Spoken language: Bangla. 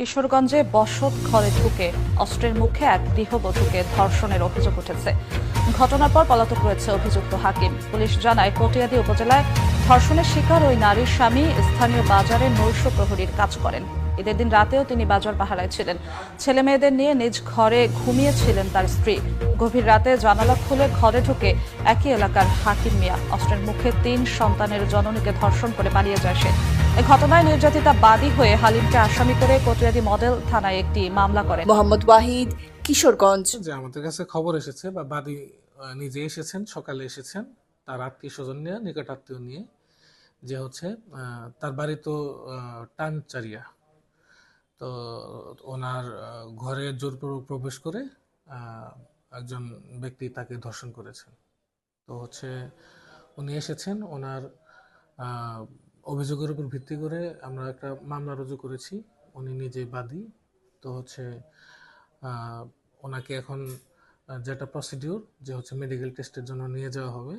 কিশোরগঞ্জে বসত ঘরে ঢুকে অস্ত্রের মুখে এক গৃহবধূকে ধর্ষণের অভিযোগ উঠেছে। ঘটনার পর পলাতক রয়েছে অভিযুক্ত হাকিম। পুলিশ জানায় কটিয়াদি উপজেলায় ধর্ষণের শিকার ওই নারীর স্বামী স্থানীয় বাজারে নৈশ প্রহরীর কাজ করেন। ঈদের দিন রাতেও তিনি বাজার পাহারায় ছিলেন। ছেলে মেয়েদের নিয়ে নিজ ঘরে ঘুমিয়েছিলেন তার স্ত্রী। গভীর রাতে জানালা খুলে ঘরে ঢুকে একই এলাকার হাকিম মিয়া অস্ত্রের মুখে তিন সন্তানের জননীকে ধর্ষণ করে পালিয়ে যায় সে। এ ঘটনায় নির্যাতিতা বাদী হয়ে হালিমকে আসামি করে কটিয়াদি মডেল থানায় একটি মামলা করে মোহাম্মদ ওয়াহিদ কিশোরগঞ্জ। যে আমাদের কাছে খবর এসেছে বা বাদী নিজে এসেছেন সকালে এসেছেন। তার আত্মীয় স্বজন নিয়ে নিকট আত্মীয় নিয়ে যে হচ্ছে আহ, তার বাড়ি তো আহ, টানচারিয়া। তো ওনার ঘরে জোরপূর্বক প্রবেশ করে একজন ব্যক্তি তাকে ধর্ষণ করেছেন। তো হচ্ছে উনি এসেছেন, ওনার অভিযোগের উপর ভিত্তি করে আমরা একটা মামলা রুজু করেছি, উনি নিজে বাদী। তো হচ্ছে ওনাকে এখন যেটা প্রসিডিউর যে হচ্ছে মেডিকেল টেস্টের জন্য নিয়ে যাওয়া হবে।